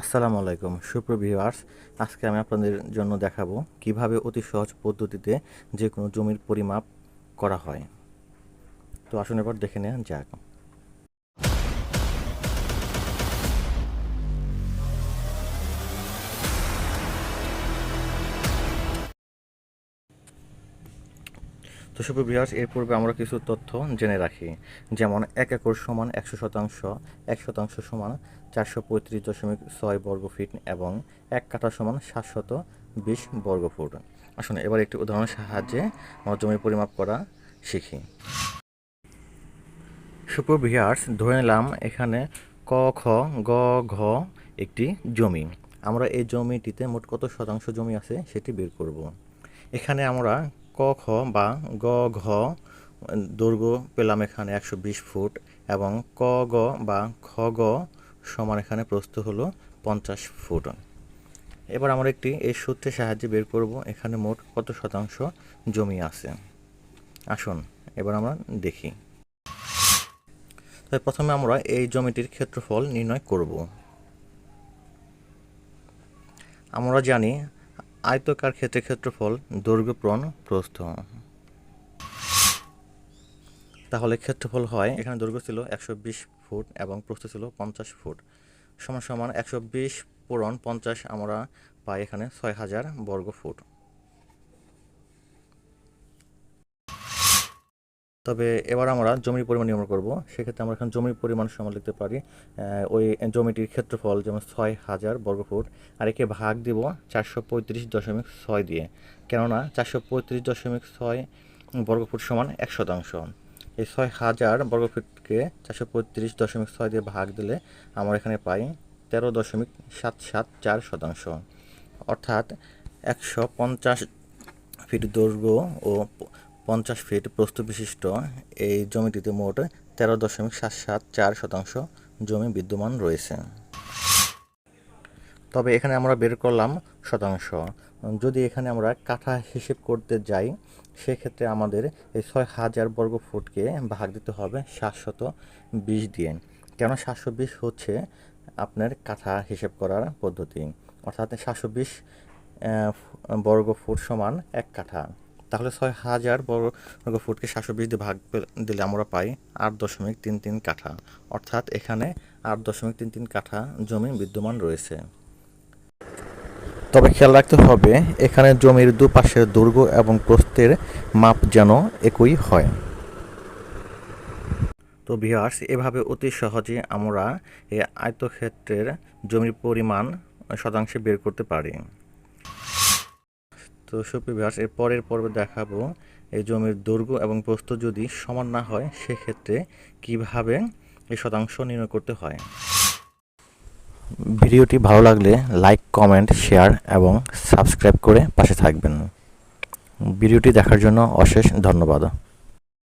আসসালামু আলাইকুম। সুপ্রভিউয়ার্স আজকে আমি আপনাদের জন্য দেখাবো কীভাবে অতি সহজ পদ্ধতিতে যে কোনো জমির পরিমাপ করা হয়। তো আসুন এবার দেখে নেওয়া যাক। তো সুপ্রভিউয়ার্স এর পূর্বে আমরা কিছু তথ্য জেনে রাখি। যেমন এক একর সমান একশো শতাংশ, এক শতাংশ সমান চারশো পঁয়ত্রিশ দশমিক ছয় বর্গ ফিট এবং এক কাঠা সমান সাতশত বিশ বর্গ ফুট। আসুন, এবার একটি উদাহরণের সাহায্যে আমরা জমির পরিমাপ করা শিখি। সুপ্রভিয়ার্স ধরে নিলাম এখানে ক, খ, গ, ঘ একটি জমি। আমরা এই জমিটিতে মোট কত শতাংশ জমি আছে সেটি বের করব। এখানে আমরা ক, খ বা গ, ঘ দৈর্ঘ্য পেলাম এখানে একশো বিশ ফুট এবং ক, গ বা খ, গ সমান এখানে প্রস্থ হলো পঞ্চাশ ফুট। এবার আমরা একটি এই সূত্রের সাহায্যে বের করব, এখানে মোট কত শতাংশ জমি আছে। আসুন, এবার আমরা দেখি। তাই প্রথমে আমরা এই জমিটির ক্ষেত্রফল নির্ণয় করব। আমরা জানি আয়তকার ক্ষেত্রে ক্ষেত্রফল দৈর্ঘ্য প্রণ প্রস্থ। তাহলে ক্ষেত্রফল হয়, এখানে দৈর্ঘ্য ছিল একশো বিশ ফুট এবং প্রস্থ ছিল পঞ্চাশ ফুট। সমান সমান একশো বিশ পূরণ পঞ্চাশ আমরা পাই এখানে ছয় হাজার বর্গ ফুট তবে এবার আমরা জমির পরিমাণ নির্ণয় করব। সেক্ষেত্রে আমরা এখানে জমির পরিমাণ সমান লিখতে পারি ওই জমিটির ক্ষেত্রফল যেমন ছয় হাজার বর্গফুট আর একে ভাগ দিব চারশো পঁয়ত্রিশ দশমিক ছয় দিয়ে। কেননা চারশো পঁয়ত্রিশ দশমিক ছয় বর্গফুট সমান এক শতাংশ। এই ছয় হাজার বর্গফুটকে চারশো পঁয়ত্রিশ দশমিক ছয় দিয়ে ভাগ দিলে আমরা এখানে পাই তেরো দশমিক সাত সাত চার শতাংশ। অর্থাৎ একশো পঞ্চাশ ফিট দৈর্ঘ্য ও পঞ্চাশ ফিট প্রস্থ বিশিষ্ট এই জমিটিতে মোট তেরো দশমিক সাত সাত চার শতাংশ জমি বিদ্যমান রয়েছে। তবে এখানে আমরা বের করলাম শতাংশ। যদি এখানে আমরা কাঠা হিসেব করতে যাই, সেক্ষেত্রে আমাদের এই ছয় হাজার বর্গ ফুটকে ভাগ দিতে হবে সাতশত বিশ দিয়ে। কেন সাতশো বিশ হচ্ছে আপনার কাঠা হিসেব করার পদ্ধতি? অর্থাৎ সাতশো বিশ বর্গ ফুট সমান এক কাঠা। তাহলে ছয় হাজার বর্গ ফুটকে সাতশো বিশ দিয়ে ভাগ দিলে আমরা পাই আট দশমিক তিন তিন কাঠা। অর্থাৎ এখানে আট দশমিক তিন তিন কাঠা জমি বিদ্যমান রয়েছে। তবে খেয়াল রাখতে হবে, এখানে জমির দুপাশের দুর্গ এবং প্রস্থের মাপ যেন একই হয়। তো ভিউয়ার্স, এভাবে অতি সহজে আমরা এই আয়তক্ষেত্রের জমির পরিমাণ শতাংশে বের করতে পারি। তো সুপ্রিভাস এর পরের পর্বে দেখাবো এই জমির দৈর্ঘ্য এবং প্রস্থ যদি সমান না হয়, সেক্ষেত্রে কীভাবে এই শতাংশ নির্ণয় করতে হয়? ভিডিওটি ভালো লাগলে লাইক কমেন্ট শেয়ার এবং সাবস্ক্রাইব করে পাশে থাকবেন। ভিডিওটি দেখার জন্য অশেষ ধন্যবাদ।